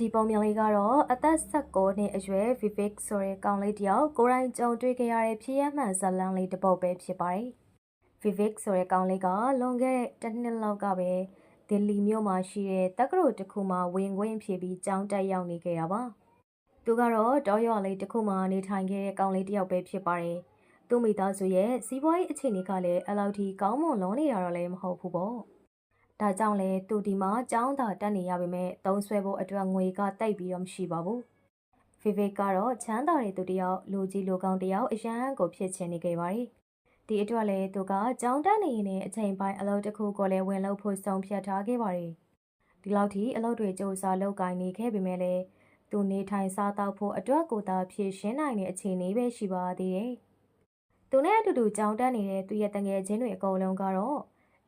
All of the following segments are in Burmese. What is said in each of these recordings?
ဒီပုံမြင်လေးကတော့အသက်16နှစ်အရွယ် Vivek ဆိုတဲ့ကောင်လေးတယောက်ကိုယ်တိုင်ကြုံတွေ့ခဲ့ရတဲ့ဖြစ်ရမှန်ဇတ်လန်းလေးတစ်ပုဒ်ပဲဖြစ်ပါတယ်။ Vivek ဆိုတဲ့ကောင်လေးကလွန်ခဲ့တဲ့တစ်နှစ်လောက်ကပဲဒယ်လီမြို့မှာရှိတဲ့တက္ကသိုလ်တစ်ခုမှာဝင်ခွင့်ဖြေပြီးကျောင်းတက်ရောက်နေခဲ့တာပါ။သူကတော့တောရွာလေးတစ်ခုမှာနေထိုင်ခဲ့တဲ့ကောင်လေးတယောက်ပဲဖြစ်ပါတယ်။သူ့မိသားစုရဲ့စီးပွားရေးအခြေအနေကလည်းအလောက်ထိကောင်းမွန်လွန်နေတာတော့လည်းမဟုတ်ဘူးပေါ့။ ဒါကြောင့်လဲသူဒီမှာចောင်းသာတက်နေရပေမဲ့သုံးဆွဲဖို့အတွက်ငွေကတိုက်ပြီးတော့မရှိပါဘူး။ဖေဖေကတော့ချမ်းသာတဲ့သူတယောက်လူကြီးလူကောင်းတယောက်အရန်ကိုဖြစ်ချင်နေခဲ့ပါတယ်။ဒီအတွက်လဲသူကចောင်းတက်နေရင်လည်းအချိန်ပိုင်းအလုပ်တစ်ခုကိုလည်းဝင်လုပ်ဖို့ဆုံးဖြတ်ထားခဲ့ပါတယ်။ဒီလောက်ထိအလုပ်တွေစ조사လုပ်ကိုင်နေခဲ့ပေမဲ့လည်းသူနေထိုင်စားတော့ဖို့အတွက်ကိုသာဖြည့်ရှင်းနိုင်တဲ့အခြေအနေပဲရှိပါသေးတယ်။သူနဲ့အတူတူကြောင်တက်နေတဲ့သူရဲ့တငယ်ချင်းတွေအကုန်လုံးကတော့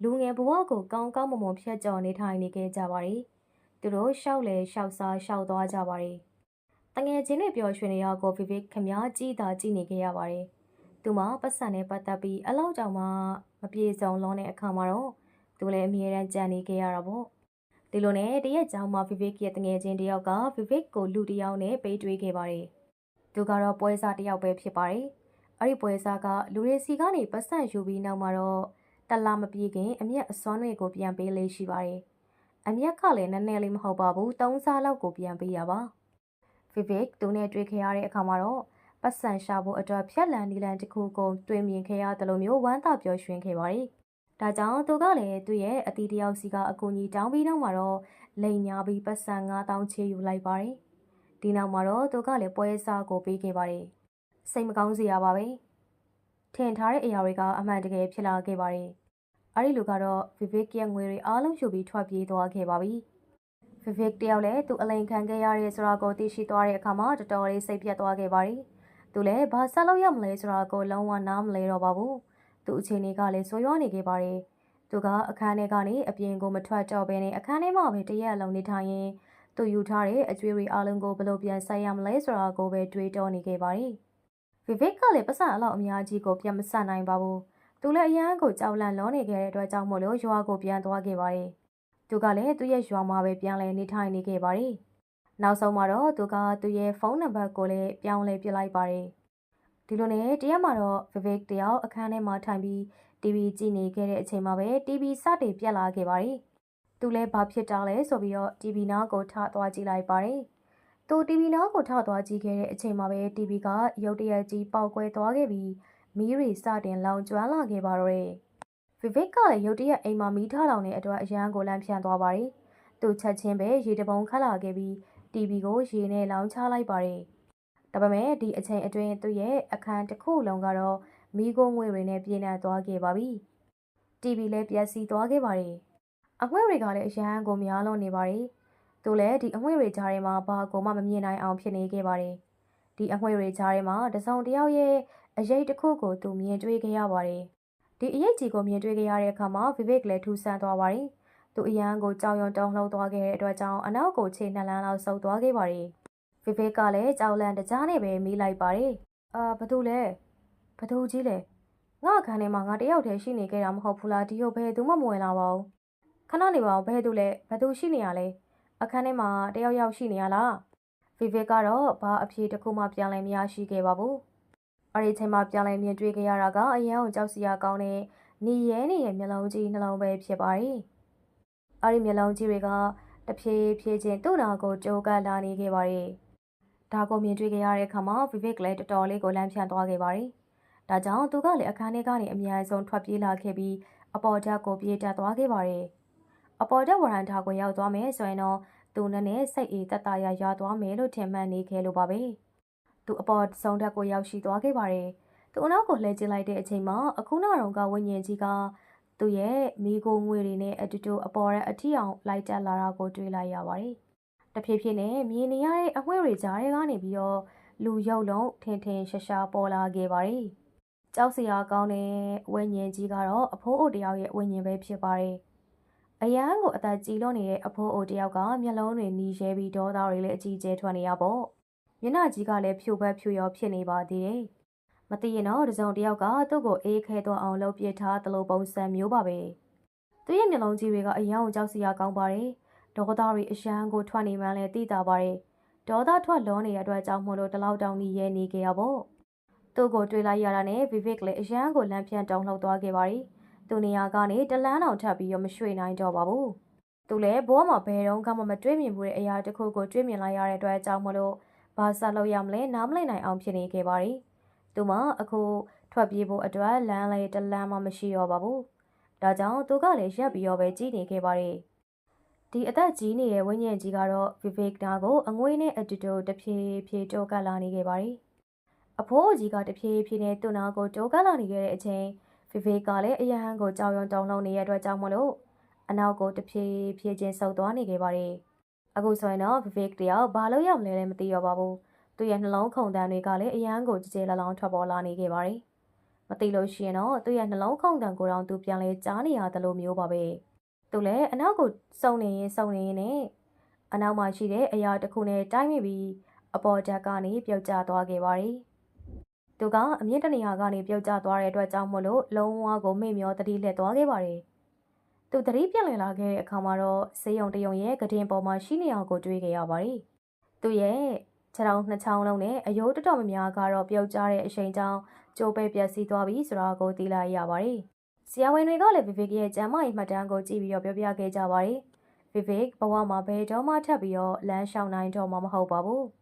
လူငယ်ဘဝကိုကောင်းကောင်းမွန်မွန်ဖြတ်ကျော်နေထိုင်နေခဲ့ကြပါတယ်။သူတို့ရှောက်လေရှောက်စားရှောက်သွားကြပါတယ်။တငယ်ချင်းတွေပျော်ရွှင်နေရကိုဗီဗစ်ခမားကြည်သာကြည်နေခဲ့ရပါတယ်။သူမပတ်စံနဲ့ပတ်သက်ပြီးအလောက်ကြောင်မှမပြေစုံလုံးတဲ့အခါမှာတော့သူလည်းအမြဲတမ်းကြံနေခဲ့ရတာပေါ့။ဒီလိုနဲ့တရက်ကြောင်မှဗီဗစ်ရဲ့တငယ်ချင်းတယောက်ကဗီဗစ်ကိုလူတစ်ယောက်နဲ့ပေးတွေးခဲ့ပါတယ်။သူကတော့ပွဲစားတစ်ယောက်ပဲဖြစ်ပါတယ်။အဲ့ဒီပွဲစားကလူတွေစီကနေပတ်စံယူပြီးနောက်မှာတော့ တလားမပြေခင်အမျက်အစွမ်းတွေကိုပြန်ပေးလေးရှိပါတယ်။အမျက်ကလည်းနည်းနည်းလေးမဟုတ်ပါဘူး။သုံးစားလောက်ကိုပြန်ပေးရပါ။ Vivek သူနဲ့တွေ့ခဲ့ရတဲ့အခါမှာတော့ပတ်စံရှာဖို့အတွက်ဖြက်လန်နီလန်တစ်ခုကိုတွေ့မြင်ခဲ့ရတယ်လို့မျိုးဝမ်းသာပျော်ရွှင်ခဲ့ပါတယ်။ဒါကြောင့်သူကလည်းသူ့ရဲ့အတီးတယောက်စီကအကူကြီးတောင်းပြီးတော့မှတော့လိန်ညာပြီးပတ်စံ9000ချေယူလိုက်ပါတယ်။ဒီနောက်မှာတော့သူကလည်းပွဲစားကိုပေးခဲ့ပါတယ်။စိတ်မကောင်းစရာပါပဲ။ ထင်ထားတဲ့အရာတွေကအမှန်တကယ်ဖြစ်လာခဲ့ပါတယ်။အဲ့ဒီလူကတော့ Vivek ရဲ့ငွေတွေအားလုံးယူပြီးထွက်ပြေးသွားခဲ့ပါပြီ။ Vivek တယောက်လည်းသူအလိန်ခံခဲ့ရတဲ့ဆိုတာကိုသိရှိသွားတဲ့အခါမှာတော်တော်လေးစိတ်ပြတ်သွားခဲ့ပါတယ်။သူလည်းဘာဆက်လုပ်ရမလဲဆိုတာကိုလုံးဝနားမလဲတော့ပါဘူး။သူအခြေအနေကလည်းဆိုးရွားနေခဲ့ပါတယ်။သူကအခန်းထဲကနေအပြင်ကိုမထွက်တော့ဘဲနဲ့အခန်းထဲမှာပဲတရက်လုံးနေထိုင်ရင်သူယူထားတဲ့အကျွေးတွေအားလုံးကိုဘယ်လိုပြန်ဆက်ရမလဲဆိုတာကိုပဲတွေးတောနေခဲ့ပါတယ်။ Vivek ကလည်းပတ်စံအလောက်အများကြီးကိုပြန်မဆက်နိုင်ပါဘူး။သူလည်းအရန်ကိုကြောက်လန့်လောနေခဲ့တဲ့အတွက်ကြောင့်မို့လို့ရွာကိုပြန်သွားခဲ့ပါတယ်။သူကလည်းသူ့ရဲ့ရွာမှာပဲပြန်လဲနေထိုင်နေခဲ့ပါတယ်။နောက်ဆုံးမှာတော့သူကသူ့ရဲ့ဖုန်းနံပါတ်ကိုလည်းပြောင်းလဲပြလိုက်ပါတယ်။ဒီလိုနဲ့တရက်မှာတော့ Vivek တယောက်အခန်းထဲမှာထိုင်ပြီး TV ကြည့်နေခဲ့တဲ့အချိန်မှာပဲ TV စတင်ပြက်လာခဲ့ပါတယ်။သူလည်းဘာဖြစ်တာလဲဆိုပြီးတော့ TV နားကိုထသွားကြည့်လိုက်ပါတယ်။ သူ TV နားကိုထသွားကြည့်ခဲ့တဲ့အချိန်မှာပဲ TV ကရုတ်တရက်ကြီးပေါက်ကွဲသွားခဲ့ပြီးမီးတွေစတင်လောင်ကျွမ်းလာခဲ့ပါတော့တယ်။ Vivek ကလည်းရုတ်တရက်အိမ်မှာမီးထားလောင်တဲ့အတွက်အရန်ကိုလန့်ဖြန့်သွားပါတယ်။သူချက်ချင်းပဲရေတပုံခတ်လာခဲ့ပြီး TV ကိုရေနဲ့လောင်ချလိုက်ပါတယ်။ဒါပေမဲ့ဒီအချိန်အတွင်းသူ့ရဲ့အခန်းတစ်ခုလုံးကတော့မီးကိုငွေတွေနဲ့ပြည့်နှက်သွားခဲ့ပါပြီ။ TV လည်းပျက်စီးသွားခဲ့ပါတယ်။အငွေ့တွေကလည်းအရန်ကိုများလွန်နေပါတယ်။ သူလည်းဒီအငွေ့တွေကြားထဲမှာဘာကိုမှမမြင်နိုင်အောင်ဖြစ်နေခဲ့ပါတယ်။ဒီအငွေ့တွေကြားထဲမှာတစုံတစ်ယောက်ရဲ့အရေးတစ်ခုကိုသူမြင်တွေ့ခဲ့ရပါတယ်။ဒီအရေးကြီးကိုမြင်တွေ့ခဲ့ရတဲ့အခါမှာ Vivek လည်းထူဆန်းသွားပါတယ်။သူအရန်ကိုကြောင်ရွံတုံလှုပ်သွားခဲ့တဲ့အတွက်ကြောင့်အနောက်ကိုခြေနှစ်လမ်းလောက်ဆုပ်သွားခဲ့ပါတယ်။ Vivek ကလည်းကြောင်လန့်တကြားနဲ့ပဲမိလိုက်ပါတယ်။အာဘာလို့လဲ။ဘာလို့ကြီးလဲ။ငါအခန်းထဲမှာငါတယောက်တည်းရှိနေခဲ့တာမဟုတ်ဘူးလားဒီကိုဘယ်သူမှမဝင်လာပါဘူး။ခဏနေပါဦးဘယ်သူလဲဘယ်သူရှိနေရလဲ။ အခန်းထဲမှာတယောက်ယောက်ရှိနေရလား။ Vivek ကတော့ဘာအဖြေတစ်ခုမှပြန်လည်မရရှိခဲ့ပါဘူး။အဲ့ဒီချိန်မှာပြန်လည်မြင်တွေ့ခဲ့ရတာကအရန်ကိုကြောက်စရာကောင်းတဲ့နေရဲနေရဲ့မျက်လုံးကြီးနှလုံးပဲဖြစ်ပါတယ်။အဲ့ဒီမျက်လုံးကြီးတွေကတဖြည်းဖြည်းချင်းသူ့နာကိုကြိုးကပ်လာနေခဲ့ပါတယ်။ဒါကိုမြင်တွေ့ခဲ့ရတဲ့အခါမှာ Vivek လည်းတော်တော်လေးကိုလန့်ဖြန့်သွားခဲ့ပါတယ်။ဒါကြောင့်သူကလည်းအခန်းထဲကနေအများဆုံးထွက်ပြေးလာခဲ့ပြီးအပေါ်ဓာတ်ကိုပြေးတက်သွားခဲ့ပါတယ်။ အပေါ်ဓာတ်ဝရန်တာကိုရောက်သွားမယ်ဆိုရင်တော့သူနဲ့နဲ့စိတ်အေးတတရရသွားမယ်လို့ထင်မှတ်နေခဲ့လို့ပါပဲ။သူအပေါ်ဆုံးဓာတ်ကိုရောက်ရှိသွားခဲ့ပါတယ်။သူအနောက်ကိုလှည့်ကျလိုက်တဲ့အချိန်မှာအခုနောက်တော့ကဝိညာဉ်ကြီးကသူ့ရဲ့မိโกငွေတွေနဲ့အတူတူအပေါ်ရဲ့အထီအောင်လိုက်တက်လာတာကိုတွေ့လိုက်ရပါတယ်။တဖြည်းဖြည်းနဲ့မြင်နေရတဲ့အငွေ့တွေကြားထဲကနေပြီးတော့လူရုပ်လုံးထင်ထင်ရှားရှားပေါ်လာခဲ့ပါတယ်။ကြောက်စရာကောင်းတဲ့ဝိညာဉ်ကြီးကတော့အဖိုးအိုတယောက်ရဲ့ဝိညာဉ်ပဲဖြစ်ပါတယ်။ အရန်ကိုအသက်ကြီးလွန်နေတဲ့အဖိုးအိုတယောက်ကမျက်လုံးတွေနီးရဲပြီးဒေါသတွေလည်းအကြီးကျယ်ထွက်နေရပေါ့။မျက်နှာကြီးကလည်းဖြူဘက်ဖြူရောဖြစ်နေပါသေးတယ်။မသိရင်တော့တစုံတစ်ယောက်ကသူ့ကိုအေးခဲသွားအောင်လုပ်ပြထားသလိုပုံစံမျိုးပါပဲ။သူ့ရဲ့မျက်လုံးကြီးတွေကအယံကိုကြောက်စရာကောင်းပါတယ်။ဒေါသတွေအရန်ကိုထွက်နေမှန်းလဲသိတာပါတယ်ဒေါသထွက်လောနေတဲ့အတွက်ကြောင့်မို့လို့တလောက်တောင်ကြီးရဲနေခဲ့ရပေါ့သူ့ကိုတွေ့လိုက်ရတာနဲ့ Vivek လည်းအရန်ကိုလမ်းပြန်တုံလှုပ်သွားခဲ့ပါတယ် သူနေရာကနေတလန်းတောင်ထပ်ပြီးတော့မရွှေ့နိုင်တော့ပါဘူးသူလည်းဘဝမှာဘယ်တော့မှမတွေ့မြင်ဘူးတဲ့အရာတစ်ခုကိုတွေ့မြင်လိုက်ရတဲ့အတွက်ကြောင့်မို့လို့ဘာဆက်လုပ်ရမလဲနားမလည်နိုင်အောင်ဖြစ်နေခဲ့ပါတယ်သူမှအခုထွက်ပြေးဖို့အတွက်လမ်းလေးတလန်းမှမရှိတော့ပါဘူးဒါကြောင့်သူကလည်းရက်ပြီးတော့ပဲကြည်နေခဲ့ပါတယ်ဒီအသက်ကြီးနေတဲ့ဝိညာဉ်ကြီးကတော့ Vivek နာကိုအငွေးနဲ့အတူတူတဖြည်းဖြည်းတိုးကပ်လာနေခဲ့ပါတယ်အဖိုးကြီးကတဖြည်းဖြည်းနဲ့သူ့နာကိုတိုးကပ်လာနေခဲ့တဲ့အချိန် Vivek ကလည်းအရဟန်ကိုကြောက်ရွံ့တုန်လှုပ်နေတဲ့အတွက်ကြောင့်မလို့အနောက်ကိုတဖြည်းဖြည်းချင်းဆုပ်သွားနေခဲ့ပါတယ်အခုဆိုရင်တော့ Vivek တယောက်ဘာလို့ရောက်လဲလဲမသိတော့ပါဘူးသူရဲ့နှလုံးခုန်တန်းတွေကလည်းအရန်ကိုကြည်ကြဲလလောင်ထွက်ပေါ်လာနေခဲ့ပါတယ်။မသိလို့ရှိရင်တော့သူ့ရဲ့နှလုံးခုန်တန်းကိုတော့သူပြန်လဲကြားနေရတယ်လို့မျိုးပါပဲ။သူလည်းအနောက်ကိုစုံနေရင်စုံနေရင်နဲ့အနောက်မှာရှိတဲ့အရာတစ်ခုနဲ့တိုင်းမိပြီးအပေါ်တက်ကနေပြုတ်ကျသွားခဲ့ပါတယ်။ သူကအမြင့်တနေရာကနေပြုတ်ကျသွားတဲ့အတွက်ကြောင့်မို့လို့လုံးဝကိုမေ့မျောတတိလက်သွားခဲ့ပါတယ်။သူတတိပြက်လည်လာခဲ့တဲ့အခါမှာတော့စေယုံတယုံရဲ့ကတင်ပေါ်မှာရှိနေအောင်ကိုတွေးခဲ့ရပါတယ်။သူရဲ့ခြေထောက်နှစ်ချောင်းလုံးနဲ့အယိုးတော်တော်များများကတော့ပြုတ်ကျတဲ့အချိန်ကြောင်းကြိုးပဲပြက်စီးသွားပြီဆိုတာကိုသိလိုက်ရပါတယ်။ဆရာဝန်တွေကလည်း Vivek ရဲ့ကျမ်းမာရေးမှတ်တမ်းကိုကြည့်ပြီးတော့ပြောပြခဲ့ကြပါတယ်။ Vivek ဘဝမှာဘယ်တော့မှထပ်ပြီးတော့လမ်းလျှောက်နိုင်တော့မှမဟုတ်ပါဘူး။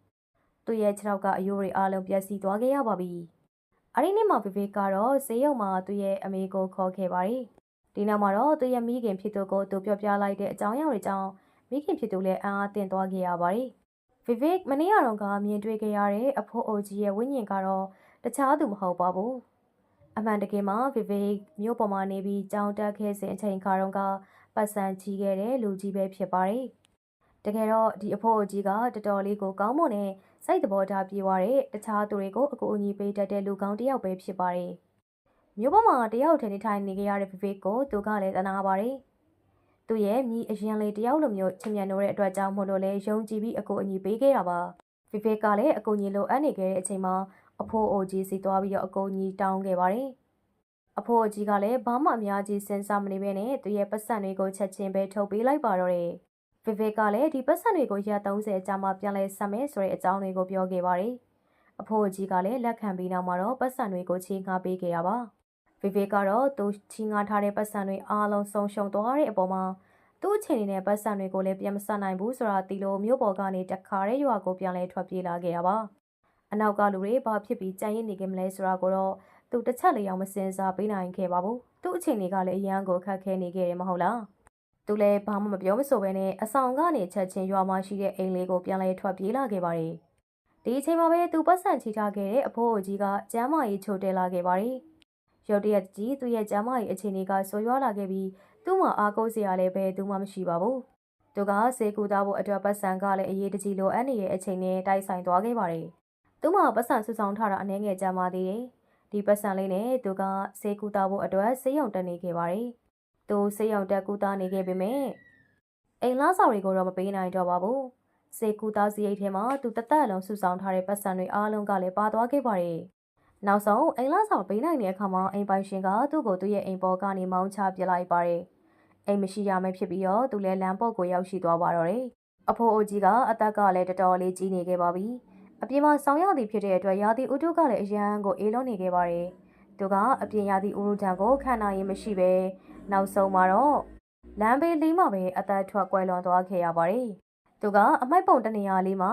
သူ့ရဲ့ခြေထောက်ကအယိုးတွေအလုံးပြက်စီးသွားခဲ့ရပါပြီ။အဲဒီနေ့မှာ Vivek ကတော့ဈေးရုံမှာသူ့ရဲ့အမေကိုခေါ်ခဲ့ပါတယ်။ဒီနောက်မှာတော့သူ့ရဲ့မိခင်ဖြစ်သူကိုသူပြောပြလိုက်တဲ့အကြောင်းအရာတွေကြောင့်မိခင်ဖြစ်သူလည်းအံ့အားသင့်သွားခဲ့ရပါတယ်။ Vivek မနေ့ကတော့ကမြင်တွေ့ခဲ့ရတဲ့အဖိုးအိုကြီးရဲ့ဝိညာဉ်ကတော့တခြားသူမဟုတ်ပါဘူး။အမှန်တကယ်မှာ Vivek မြို့ပေါ်မှာနေပြီးကြောင်တက်ခဲ့စဉ်အချိန်ခါတော့ကပတ်စံကြီးခဲ့တဲ့လူကြီးပဲဖြစ်ပါတယ်။တကယ်တော့ဒီအဖိုးအိုကြီးကတော်တော်လေးကိုကောင်းမွန်တဲ့ စိတ်သဘောထားပြေးသွားတဲ့တခြားသူတွေကိုအကူအညီပေးတတ်တဲ့လူကောင်းတစ်ယောက်ပဲဖြစ်ပါတယ်။မြို့ပေါ်မှာတယောက်ထင်နေထိုင်နေကြရတဲ့ Vivek ကိုသူကလည်းတနာပါတယ်။သူ့ရဲ့မိအရင်လေးတယောက်လိုမျိုးချင်မြန်နိုးတဲ့အတွက်ကြောင့်မို့လို့လဲယုံကြည်ပြီးအကူအညီပေးခဲ့တာပါဗီဗက်ကလည်းအကူအညီလိုအပ်နေခဲ့တဲ့အချိန်မှာအဖိုးအိုကြီးစီသွားပြီးတော့အကူအညီတောင်းခဲ့ပါတယ်အဖိုးအကြီးကလည်းဘာမှအများကြီးစဉ်းစားမနေဘဲနဲ့သူ့ရဲ့ပတ်စံတွေကိုချက်ချင်းပဲထုတ်ပေးလိုက်ပါတော့တယ် ဗီဗက်ကလည်းဒီပတ်စံတွေကိုရက်30ကြာမှပြန်လဲဆက်မယ်ဆိုတဲ့အကြောင်းတွေကိုပြောခဲ့ပါတယ်အဖိုးအကြီးကလည်းလက်ခံပြီးနောက်မှာတော့ပတ်စံတွေကိုချေငှားပေးခဲ့တာပါဗီဗေကတော့သူချီငါထားတဲ့ပတ်စံတွေအားလုံးဆုံးရှုံးသွားတဲ့အပေါ်မှာသူ့အချိန်နဲ့ပတ်စံတွေကိုလည်းပြန်မဆက်နိုင်ဘူးဆိုတာတီလိုမျိုးပေါ်ကနေတခါတဲ့ရွာကိုပြန်လဲထွက်ပြေးလာခဲ့တာပါအနောက်ကလူတွေဘာဖြစ်ပြီးကြံ့ရစ်နေကြမလဲဆိုတာကိုတော့သူတစ်ချက်လေးအောင်မစင်စားပေးနိုင်ခဲ့ပါဘူးသူ့အချိန်တွေကလည်းအရန်ကိုခက်ခဲနေခဲ့တယ်မဟုတ်လား သူလည်းဘာမှမပြောမဆိုပဲနဲ့အဆောင်ကနေချက်ချင်းရွာမှာရှိတဲ့အိမ်လေးကိုပြန်လဲထွက်ပြေးလာခဲ့ပါတယ်ဒီအချိန်မှာပဲသူပတ်စံချီထားခဲ့တဲ့အဖိုးအိုကြီးကကျမ်းမာရေးချိုတဲလာခဲ့ပါတယ်ရုတ်တရက်ကြီးသူ့ရဲ့ကျမ်းမာရေးအခြေအနေကဆိုးရွားလာခဲ့ပြီးသူ့မှာအားကိုးစရာလည်းပဲသူမှမရှိပါဘူး။သူကစေကူသားဖို့အတွက်ပတ်စံကလည်းအရေးတကြီးလိုအပ်နေတဲ့အချိန်နဲ့တိုက်ဆိုင်သွားခဲ့ပါတယ်။သူ့မှာပတ်စံစုဆောင်ထားတာအနေငယ်ကြမ်းပါသေးတယ်။ဒီပတ်စံလေးနဲ့သူကစေကူသားဖို့အတွက်စေးရုံတက်နေခဲ့ပါတယ်။ သူစေးရုံတက်ကူသားနေခဲ့ပေမဲ့အိမ်လားစာတွေကိုတော့မပေးနိုင်တော့ပါဘူး။စေကူသားစရိတ်ထဲမှာသူတသက်လုံးစုဆောင်ထားတဲ့ပတ်စံတွေအားလုံးကလည်းပါသွားခဲ့ပါတယ်။နောက်ဆုံးအိမ်လာဆောင်ပေးနိုင်တဲ့အခါမှာအိမ်ပိုင်ရှင်ကသူ့ကိုသူ့ရဲ့အိမ်ပေါ်ကနေမောင်းချပစ်လိုက်ပါတယ်။အိမ်မရှိရမယ်ဖြစ်ပြီးတော့သူလည်းလမ်းပေါ်ကိုရောက်ရှိသွားပါတော့တယ်။အဖိုးအိုကြီးကအသက်ကလည်းတော်တော်လေးကြီးနေခဲ့ပါပြီ။အပြင်မှာဆောင်းရသည်ဖြစ်တဲ့အတွက်ရာသီဥတုကလည်းအရန်ကိုအေးလွန်နေခဲ့ပါတယ်။သူကအပြင်ရာသီဥတုတံကိုခံနိုင်ရင်မရှိပဲ နောက်ဆုံးမှာတော့လမ်းဘေးလေးမှာပဲအသက်ထွက်ကွယ်လွန်သွားခဲ့ရပါတယ်။သူကအမိုက်ပုံတနေရာလေးမှာ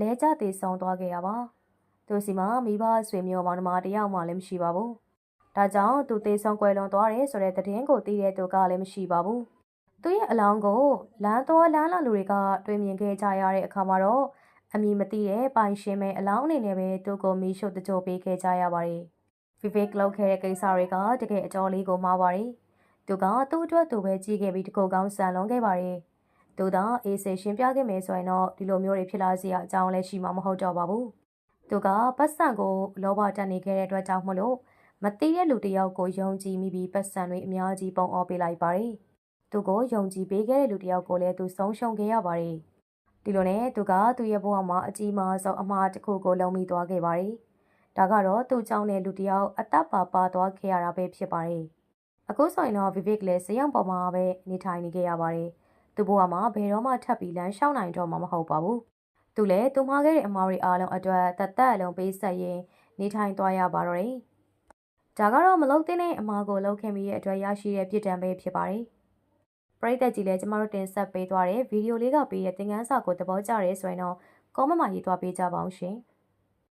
လဲကျသေးဆုံးသွားခဲ့ရပါ။သူစီမှာမိဘဆွေမျိုးမောင်နှမတယောက်မှလည်းမရှိပါဘူး။ဒါကြောင့်သူသေဆုံးကွယ်လွန်သွားတယ်ဆိုတဲ့သတင်းကိုသိတဲ့သူကလည်းမရှိပါဘူး။သူရဲ့အလောင်းကိုလမ်းတော်လမ်းလာလူတွေကတွေ့မြင်ခဲ့ကြရတဲ့အခါမှာတော့အမည်မသိတဲ့ပိုင်ရှင်မဲ့အလောင်းအနေနဲ့ပဲသူ့ကိုမီးရှို့တကြိုပေးခဲ့ကြရပါတယ်။ Vivek လောက်ခဲ့တဲ့ကိစ္စတွေကတကယ်အတော်လေးကိုမှားပါတယ်။ သူကသူ့အတွက်သူပဲကြည့်ခဲ့ပြီးတကူကောင်းဆန်လွန်ခဲ့ပါတယ်။သူသာအေးစေရှင်းပြခဲ့မယ်ဆိုရင်တော့ဒီလိုမျိုးတွေဖြစ်လာစရာအကြောင်းလည်းရှိမှာမဟုတ်တော့ပါဘူး။သူကပတ်စံကိုလောဘတက်နေခဲ့တဲ့အတွက်ကြောင့်မလို့မသိတဲ့လူတစ်ယောက်ကိုယုံကြည်မိပြီးပတ်စံတွေအများကြီးပုံအောပေးလိုက်ပါတယ်။သူကိုယုံကြည်ပေးခဲ့တဲ့လူတစ်ယောက်ကိုလည်းသူဆုံးရှုံးခဲ့ရပါတယ်။ဒီလိုနဲ့သူကသူ့ရဲ့ဘဝမှာအကြီးမားဆုံးအမှားတစ်ခုကိုလုံမိသွားခဲ့ပါတယ်။ဒါကတော့သူ့ကြောင့်တဲ့လူတစ်ယောက်အသက်ပါပါသွားခဲ့ရတာပဲဖြစ်ပါတယ်။ အခုဆိုရင်တော့ Vivek လည်းစရုံပေါ်မှာပဲနေထိုင်နေခဲ့ရပါတယ်။သူ့ဘဝမှာဘယ်တော့မှထပ်ပြီးလမ်းလျှောက်နိုင်တော့မှာမဟုတ်ပါဘူး။သူလည်းသူမှားခဲ့တဲ့အမားတွေအားလုံးအတွက်တသက်အလုံးပေးဆက်ရင်းနေထိုင်သွားရပါတော့တယ်။ဒါကတော့မလုံတဲ့အမားကိုလှုပ်ခင်မိရဲ့အတွက်ရရှိတဲ့ပြည်တံပဲဖြစ်ပါတယ်။ပရိသတ်ကြီးလည်းကျမတို့တင်ဆက်ပေးသွားတဲ့ဗီဒီယိုလေးကပေးတဲ့သင်ခန်းစာကိုသဘောကျရဲဆိုရင်တော့ comment မှာရေးသွားပေးကြပါအောင်ရှင်။